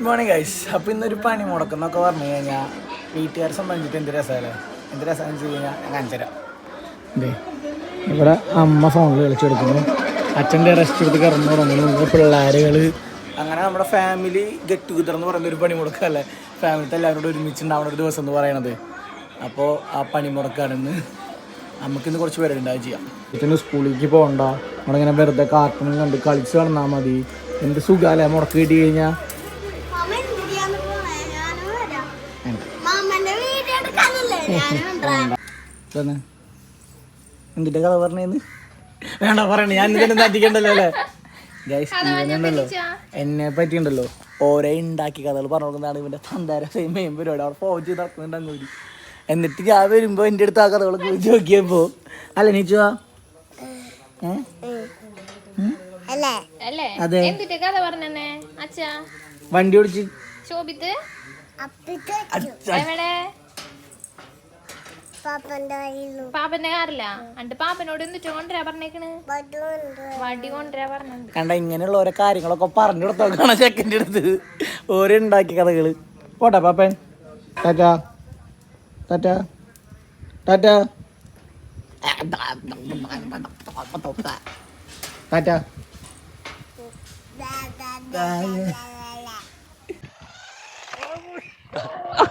Good morning guys അപ്പോൾ ഇന്നൊരു പണി മുടക്കുന്നൊക്കെ പറഞ്ഞു കഴിഞ്ഞാൽ വീട്ടുകാരെ സംബന്ധിച്ചിട്ട് എന്ത് രസമല്ലേ എന്ത് രസമെന്ന് വെച്ച് കഴിഞ്ഞാൽ ഞാൻ കാണിച്ചുതരാം ഇതേ ഇവിടെ അമ്മ ഫോണിൽ കളിച്ചെടുക്കുന്നു. അച്ഛന്റെ റെസ്റ്റ് എടുത്ത് കിടന്നു തുടങ്ങുന്നു പിള്ളേരുകൾ അങ്ങനെ നമ്മുടെ ഫാമിലി ഗെറ്റ് ടുഗദർ എന്ന് പറയുന്ന ഒരു പണി മുടക്കല്ലേ? ഫാമിലിത്തെ എല്ലാവരോടും ഒരുമിച്ച് ഉണ്ടാവുന്ന ഒരു ദിവസം എന്ന് പറയണത്. അപ്പോൾ ആ പണി മുടക്കാണെന്ന് നമുക്കിന്ന് കുറച്ച് പേരുണ്ടാവും ചെയ്യാം. ഇതിന് സ്കൂളിലേക്ക് പോകണ്ട. നമ്മളിങ്ങനെ വെറുതെ കാർട്ടൂൺ കണ്ട് കളിച്ച് നടന്നാൽ മതി. എന്ത് സുഖമല്ലേ മുടക്കി കിട്ടി കഴിഞ്ഞാൽ എന്തിന്റെ കഥ പറഞ്ഞേന്ന്? വേണ്ട പറയണ ഞാൻ ഇതിനെ നാറ്റിക്കണ്ടല്ലോ അല്ലേ? ഗൈസ് ഇവനുണ്ടല്ലോ എന്നെ പറ്റിയുണ്ടല്ലോ ഓരോ ഉണ്ടാക്കി കഥകൾ പറഞ്ഞു കൊടുക്കുന്നതാണ് ഇവന്റെ തന്താര മെയിൻ പരിപാടി. അവിടെ ഫോൺ ചെയ്ത് നടക്കുന്നുണ്ട് അങ്ങോട്ട്. എന്നിട്ട് ഞാൻ വരുമ്പോ എന്റെ അടുത്ത് ആ കഥകളൊക്കെ ചോദിച്ചു നോക്കിയപ്പോ അല്ല നീച്ചു അതെ. പറഞ്ഞേ വണ്ടി ഓടിച്ച്. ശോഭിത്ത്? പാപ്പന്റെ കാറില്ല അണ്ട് പാപ്പനോട് എന്നിട്ട് കൊണ്ടുവരാ പറഞ്ഞേക്കണ്? വടി കൊണ്ടുവരാ കണ്ട ഇങ്ങനെയുള്ള ഓരോ കാര്യങ്ങളൊക്കെ പറഞ്ഞു കൊടുത്തോക്കാണ് ചെക്കന്റെ അടുത്ത്. ഓരോ ഉണ്ടാക്കിയ കഥകൾ. പോട്ടെ പാപ്പൻ ടാറ്റ. ടാറ്റ. ടാറ്റ. ടാറ്റ. ഒന്നും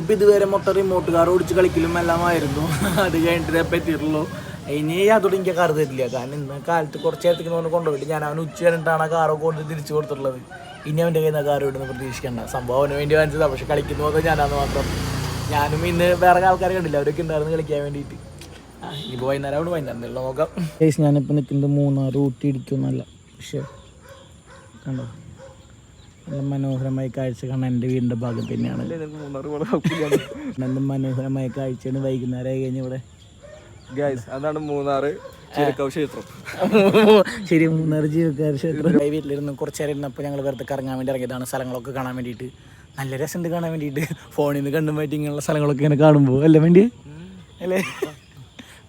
ഇപ്പം ഇതുവരെ മൊത്തം റിമോട്ട് കാർ ഓടിച്ച് കളിക്കലും എല്ലാമായിരുന്നു. അത് കഴിഞ്ഞിട്ട് പറ്റിയിട്ടുള്ളൂ. ഇനി അതോടെ എനിക്ക് കാർ തരില്ല. കാരണം ഇന്ന് കാലത്ത് കുറച്ച് നേരത്തേക്ക് കൊണ്ട് കൊണ്ടുപോയിട്ട് ഞാൻ അവന് ഉച്ച കഴിഞ്ഞിട്ടാണ് ആ കാറൊക്കെ കൊണ്ട് തിരിച്ചു കൊടുത്തിട്ടുള്ളത്. ഇനി അവന്റെ കയ്യിൽ നിന്ന് കാർ വിടുന്ന പ്രതീക്ഷിക്കേണ്ട. സംഭവം അവന് വേണ്ടി വാങ്ങിച്ചതാണ് പക്ഷെ കളിക്കുന്ന പോലെ ഞാനാന്ന് മാത്രം. ഞാനും ഇന്ന് വേറെ ആൾക്കാരെ കണ്ടില്ല. അവരൊക്കെ ഉണ്ടായിരുന്നു കളിക്കാൻ വേണ്ടിയിട്ട്. ഇനിയിപ്പോൾ വൈകുന്നേരം അവിടെ വൈകുന്നേരം നോക്കാം ഞാനിപ്പോൾ നിൽക്കുന്നത് മൂന്നാർ ഊട്ടി ഇടിക്കുന്നല്ല പക്ഷേ കണ്ടോ? മനോഹരമായ കാഴ്ച കാണാൻ എന്റെ വീടിന്റെ ഭാഗം തന്നെയാണ്. നല്ല മനോഹരമായ കാഴ്ചയാണ് വൈകുന്നേരം ആയി കഴിഞ്ഞ ഇവിടെ. ഗൈസ് അതാണ് മൂന്നാറ് ക്ഷേത്രം. ശരി മൂന്നാർ ജീവക്കാർ ക്ഷേത്രം. വീട്ടിലിരുന്ന് കുറച്ച് നേരം ഇരുന്നപ്പോൾ ഞങ്ങൾ വെറുതെ കറങ്ങാൻ വേണ്ടി ഇറങ്ങിയതാണ് സ്ഥലങ്ങളൊക്കെ കാണാൻ വേണ്ടിയിട്ട്. നല്ല രസമുണ്ട് കാണാൻ വേണ്ടിയിട്ട്. ഫോണിൽ നിന്ന് കണ്ടും പറ്റി ഇങ്ങനെയുള്ള സ്ഥലങ്ങളൊക്കെ ഇങ്ങനെ കാണുമ്പോൾ അല്ലേ വേണ്ടി? അല്ലേ?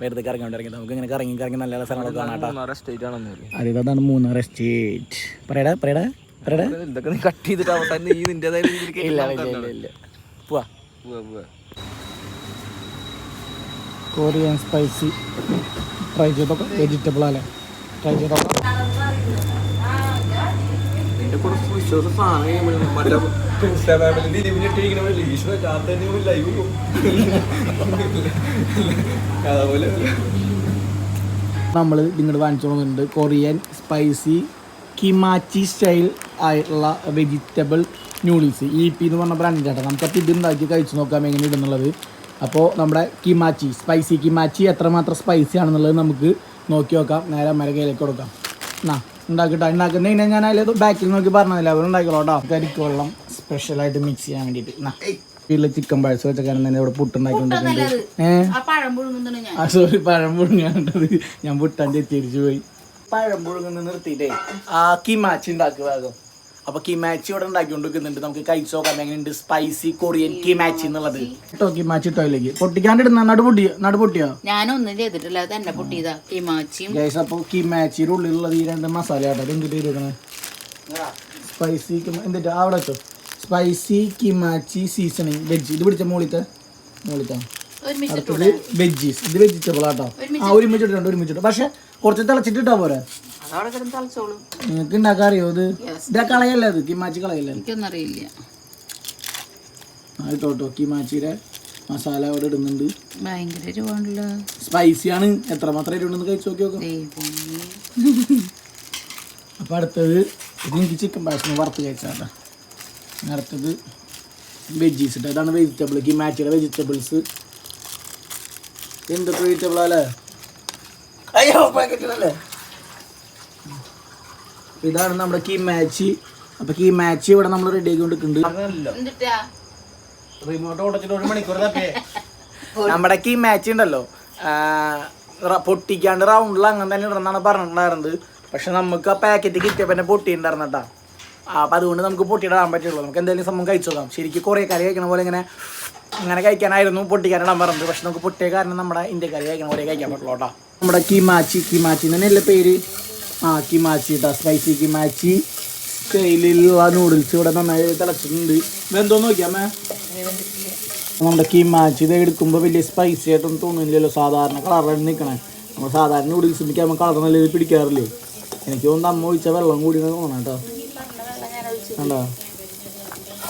വെറുതെ കറങ്ങാൻ വേണ്ടി ഇറങ്ങി നമുക്ക് ഇങ്ങനെ കറങ്ങി കറങ്ങി നല്ല സ്ഥലങ്ങളൊക്കെ കാണാം അതെ അതാണ് മൂന്നാർ എസ്റ്റേറ്റ് പറയടാ പറയടാ. ഇതൊക്കെ നീ കട്ട് ചെയ്തിട്ട് അവസാനം ഈ നിന്റേതായ രീതിയിൽ ഇല്ല ഇല്ല ഇല്ല പോവാ. പോവാ, പോവാ. കൊറിയൻ സ്പൈസി ട്രൈ ചെയ്തോക്കെ വെജിറ്റബിൾ അല്ലേ? ട്രൈ ചെയ്തോക്കെ അതുപോലെ. നമ്മൾ നിങ്ങളുടെ വാങ്ങിച്ചു പോകുന്നുണ്ട് കൊറിയൻ സ്പൈസി കിമാച്ചി സ്റ്റൈൽ ആയിട്ടുള്ള വെജിറ്റബിൾ നൂഡിൽസ് ഇ പി എന്ന് പറഞ്ഞ ബ്രാൻഡ് ചേട്ടാ നമുക്കപ്പോൾ ഇത് ഉണ്ടാക്കി കഴിച്ചു നോക്കാം എങ്ങനെ ഇടുന്നുള്ളത്. അപ്പോൾ നമ്മുടെ കിമാച്ചി സ്പൈസി കിമാച്ചി എത്രമാത്രം സ്പൈസി ആണെന്നുള്ളത് നമുക്ക് നോക്കി നോക്കാം. നേരെ അമ്മയുടെ കയ്യിലേക്ക് കൊടുക്കാം. എന്നാ ഉണ്ടാക്കിട്ടോ ഉണ്ടാക്കുന്ന ഞാൻ അതിൽ ബാക്കിൽ നോക്കി പറഞ്ഞതല്ലേ അവർ ഉണ്ടാക്കിക്കോട്ടോ കേട്ടോ കരിക്ക് വെള്ളം സ്പെഷ്യലായിട്ട് മിക്സ് ചെയ്യാൻ വേണ്ടിയിട്ട്. എന്നാ വീട്ടിൽ ചിക്കൻ പഴസ് വെച്ചക്കാരൻ തന്നെ ഇവിടെ പുട്ടുണ്ടാക്കിക്കൊണ്ടിരിക്കുന്നുണ്ട് ഏഹ് ആ സോറി പഴം പുഴുങ്ങാണ്ടത് ഞാൻ പുട്ടാൻ തെറ്റിരിച്ചു പോയി. പഴം പുഴുങ്ങുന്ന നിർത്തിയിട്ടേ. ആ കിമാച്ചി ഉണ്ടാക്കുക അപ്പൊ കിമാച്ചി ഇവിടെ ഉണ്ടാക്കിക്കൊണ്ടിരിക്കുന്നുണ്ട്. നമുക്ക് കഴിച്ചു നോക്കാം എങ്ങനെയുണ്ട്? സ്പൈസി കൊറിയൻ കിമാച്ചി എന്നുള്ളത്. കേട്ടോ കിമാച്ചി ടോയിലേക്ക് പൊട്ടിക്കാണ്ട് ഇടുന്ന നടുപൊട്ടിയോ നടു പൊട്ടിയോ? ഞാനൊന്നും ചെയ്തിട്ടില്ല. അത് തന്നെ പൊട്ടിയതാ. കിമാച്ചിയും ഗൈസ് അപ്പോൾ കിമാച്ചിയുടെ ഉള്ളിലുള്ള ഈ രണ്ട് മസാല ആട്ടോ. എന്ത് എന്തിട്ട് ഇരിക്കണേ? സ്പൈസി എന്തിട്ട്? അവിടെ വെച്ചോ. സ്പൈസി കിമാച്ചി സീസണിങ് വെജ് ഇത് പിടിച്ച മോളിത്തെ? മോളിത്തെ. അടുത്തത് വെജീസ് ഇത് വെജിറ്റബിൾ ആട്ടോ. ആ ഒരുമിച്ചിട്ടുണ്ട് ഒരുമിച്ചിട്ട് പക്ഷെ കുറച്ച് തിളച്ചിട്ടിട്ടാ പോരെ? അതവിടെ കിടന്ന് തളച്ചോളും. നിങ്ങൾക്ക് ഉണ്ടാക്കാൻ അറിയോ ഇത് ഇതാ കളയല്ലേ അത് കിമാച്ചി കളയല്ലേ? എനിക്കൊന്നും അറിയില്ല ആയിട്ടോ കേട്ടോ കിമാച്ചിയുടെ മസാല അവിടെ ഇടുന്നുണ്ട്. ഭയങ്കര രൂപമാണല്ലോ. സ്പൈസി ആണ്. എത്രമാത്രം എരിവുണ്ടെന്ന് കഴിച്ചു നോക്കി നോക്കാം. അപ്പോൾ അടുത്തത് ഇത് എനിക്ക് ചിക്കൻ പായസം വറുത്ത് കഴിച്ചാട്ടാ അടുത്തത് വെജീസ് ഇട്ട്. അതാണ് വെജിറ്റബിൾ കിമാച്ചിയുടെ വെജിറ്റബിൾസ് എന്തൊക്കെ വെജിറ്റബിൾ അല്ലേ അയ്യോ പാക്കറ്റിലല്ലേ ഇതാണ് നമ്മുടെ കീ മാച്ച് അപ്പൊ കീ മാച്ച് ഇവിടെ നമ്മൾ റെഡി ആക്കിക്കൊണ്ടിരിക്കുന്നുണ്ട്. കൊടുക്കുന്നുണ്ട് റിമോട്ട് ഓടിച്ചിട്ട് ഒരു മണിക്കൂർ തപ്പേ നമ്മുടെ കീ മാച്ച് ഉണ്ടല്ലോ. പൊട്ടിക്കാണ്ട് റൗണ്ടിൽ അങ്ങനെ തന്നെ ഇടണമെന്നാണ് പറഞ്ഞിട്ടുണ്ടായിരുന്നത്. പക്ഷെ നമുക്ക് ആ പാക്കറ്റ് കിട്ടിയപ്പോൾ തന്നെ പൊട്ടിയിട്ടുണ്ടായിരുന്നു കേട്ടോ അപ്പം അതുകൊണ്ട് നമുക്ക് പൊട്ടിയിടാൻ പറ്റുള്ളൂ. നമുക്ക് എന്തെങ്കിലും സംഭവം കഴിച്ചു നോക്കാം. ശരിക്കും കുറേ കറി കഴിക്കണ പോലെ ഇങ്ങനെ അങ്ങനെ കഴിക്കാനായിരുന്നു പൊട്ടിക്കാനിടാൻ പറഞ്ഞത്. പക്ഷെ നമുക്ക് പൊട്ടിയ കാരണം നമ്മുടെ ഇന്ത്യക്കറി കഴിക്കണ പോലെ കഴിക്കാൻ പറ്റുള്ളൂ കേട്ടോ. നമ്മുടെ കിമാച്ചി കിമാച്ചി തന്നെയല്ലേ പേര്? ആ കിമാച്ചി കേട്ടോ സ്പൈസി കിമാച്ചി സ്റ്റൈലിലുള്ള നൂഡിൽസ് ഇവിടെ നന്നായി തിളച്ചിട്ടുണ്ട്. ഇതെന്തോന്ന് നോക്കിയാമേ നമ്മുടെ കിമാച്ചി ഇത് എടുക്കുമ്പോൾ വലിയ സ്പൈസി ആയിട്ടൊന്നും തോന്നുന്നില്ലല്ലോ. സാധാരണ കളറാണ് നിൽക്കണേ നമ്മൾ സാധാരണ നൂഡിൽസ് നിൽക്കാൻ കളർ നല്ല രീതിയിൽ പിടിക്കാറില്ലേ? എനിക്ക് തോന്നുന്നു അമ്മ ഒഴിച്ച വെള്ളം കൂടി തോന്നണം കേട്ടോ കണ്ടോ?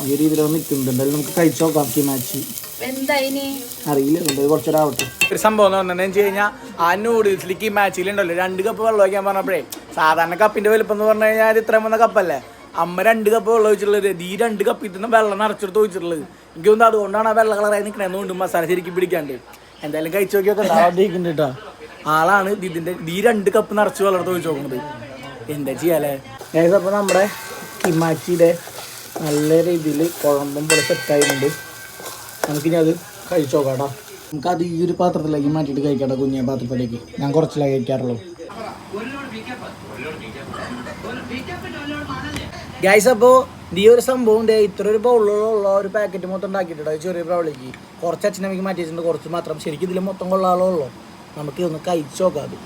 ഈ രീതിയിലാണ് നിൽക്കുന്നുണ്ട് എന്തായാലും നമുക്ക് കഴിച്ചു നോക്കാം കിമാച്ചി എന്താ ഇനി അറിയില്ല കുറച്ചൊരാവട്ടെ. ഒരു സംഭവം എന്ന് പറഞ്ഞാൽ വെച്ച് കഴിഞ്ഞാൽ ആ നൂഡിൽസിൽ കിമാച്ചിലുണ്ടല്ലോ രണ്ട് കപ്പ് വെള്ളം വയ്ക്കാൻ പറഞ്ഞപ്പോഴേ സാധാരണ കപ്പിന്റെ വലുപ്പം എന്ന് പറഞ്ഞു കഴിഞ്ഞാൽ ഇത് ഇത്രയും വന്ന കപ്പല്ലേ? അമ്മ രണ്ട് കപ്പ് വെള്ളം ഒഴിച്ചിട്ടുള്ളത്. ഈ രണ്ട് കപ്പിൽ തന്നെ വെള്ളം നിറച്ചെടുത്ത് ഒഴിച്ചിട്ടുള്ളത്. എനിക്ക് തോന്നുന്നു അതുകൊണ്ടാണ് ആ വെള്ള കളറായി നിൽക്കണേ. വീണ്ടും മസാല ശരിക്കും പിടിക്കാണ്ട്. എന്തായാലും കഴിച്ചു നോക്കിയൊക്കെ കേട്ടോ. ആളാണ് ഇത് ഇതിന്റെ ഈ രണ്ട് കപ്പ് നിറച്ച് വെള്ളം ഒഴിച്ച് നോക്കുന്നത്. എന്താ ചെയ്യാലേ? അപ്പൊ അപ്പോൾ നമ്മുടെ കിമാച്ചിയുടെ നല്ല രീതിയിൽ കുഴമ്പും പോലെ സെറ്റായിട്ടുണ്ട് നമുക്കിനി അത് കഴിച്ചു നോക്കാം കേട്ടോ. നമുക്ക് അത് ഈ ഒരു പാത്രത്തിലേക്ക് മാറ്റിയിട്ട് കഴിക്കാം കേട്ടോ കുഞ്ഞ പാത്രത്തിലേക്ക്. ഞാൻ കുറച്ചിലേ കഴിക്കാറുള്ളൂ. ഗൈസ് അപ്പോൾ ഈ ഒരു സംഭവം ഇത്ര ഒരു ബൗളിലുള്ള ഒരു പാക്കറ്റ് മൊത്തം ഉണ്ടാക്കിയിട്ടുണ്ട്. ചെറിയ പ്രാവളിക്ക് കുറച്ച് അച്ഛനമ്മയ്ക്ക് മാറ്റി വെച്ചിട്ടുണ്ട് കുറച്ച് മാത്രം. ശരിക്കും ഇതിൽ മൊത്തം കൊള്ളാളോ ഉള്ളൂ. നമുക്ക് ഇതൊന്ന് കഴിച്ചു നോക്കാം.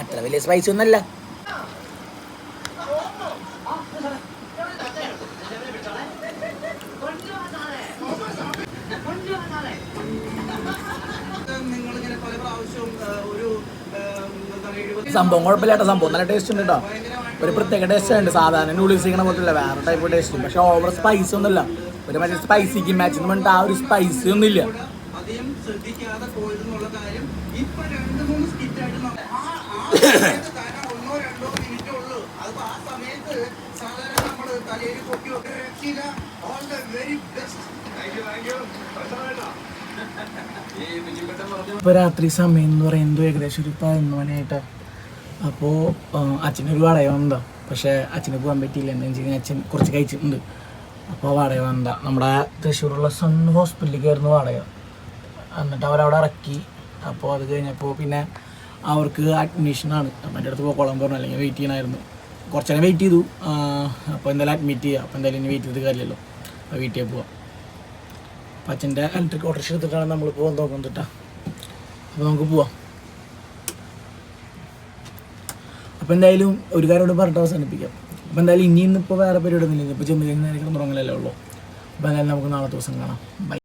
അത്ര വലിയ സ്പൈസി ഒന്നല്ല സംഭവം കുഴപ്പമില്ലാത്ത സംഭവം. നല്ല ടേസ്റ്റ് ഉണ്ട് കേട്ടോ ഒരു പ്രത്യേക ടേസ്റ്റ് ഉണ്ട്. സാധാരണ നൂഡിൽസ് ഇങ്ങനെ പോലത്തില്ല വേറെ ടൈപ്പ് ടേസ്റ്റ് പക്ഷെ ഓവർ സ്പൈസ് ഒന്നുമില്ല. ഒരു മറ്റേ സ്പൈസിക്ക് മാച്ച് എന്ന് പറഞ്ഞിട്ട് ആ ഒരു സ്പൈസി ഒന്നുമില്ല. കാര്യം ഇപ്പൊ രാത്രി സമയം എന്ന് പറയുന്നത് ഏകദേശം ഒരു പതിനൊന്ന് മണിയായിട്ട്. അപ്പോൾ അച്ഛനൊരു വാടക വന്നതാ. പക്ഷേ അച്ഛന് പോകാൻ പറ്റിയില്ല. എന്താ വെച്ച് കഴിഞ്ഞാൽ അച്ഛൻ കുറച്ച് കഴിച്ചിട്ടുണ്ട്. അപ്പോൾ വാടക വന്നതാ. നമ്മുടെ തൃശ്ശൂരുള്ള സൺ കയറുന്ന വടയ. എന്നിട്ട് അവരവിടെ ഇറക്കി. അപ്പോൾ അത് കഴിഞ്ഞപ്പോൾ പിന്നെ അവർക്ക് അഡ്മിഷനാണ് അപ്പം എന്റെ അടുത്ത് പോക്കോളാൻ പറഞ്ഞു. അല്ലെങ്കിൽ വെയിറ്റ് ചെയ്യണമായിരുന്നു കുറച്ച് നേരം വെയിറ്റ് ചെയ്തു. അപ്പോൾ എന്തായാലും അഡ്മിറ്റ് ചെയ്യുക അപ്പോൾ എന്തായാലും ഇനി വെയിറ്റ് ചെയ്ത് കാര്യമല്ലോ വീട്ടിൽ പോവാം. അച്ഛന്റെ ഇലക്ട്രിക് ഓട്ടോറിക്ഷ എടുത്തിട്ടാണ് നമ്മൾ പോകാൻ നോക്കുന്നത് കേട്ടോ അപ്പോൾ നമുക്ക് പോവാം. അപ്പോൾ എന്തായാലും ഒരു കാര്യം കൂടി പറഞ്ഞിട്ട് അവസാനിപ്പിക്കാം. അപ്പോൾ എന്തായാലും ഇനിയും ഇപ്പോൾ വേറെ പരിപാടി ഒന്നുമില്ല. ഇപ്പോൾ ചെന്ന് കഴിഞ്ഞാൽ കിടന്നുറങ്ങലല്ലേ ഉള്ളൂ. അപ്പോൾ എന്തായാലും നമുക്ക് നാളെ ദിവസം കാണാം. ബൈ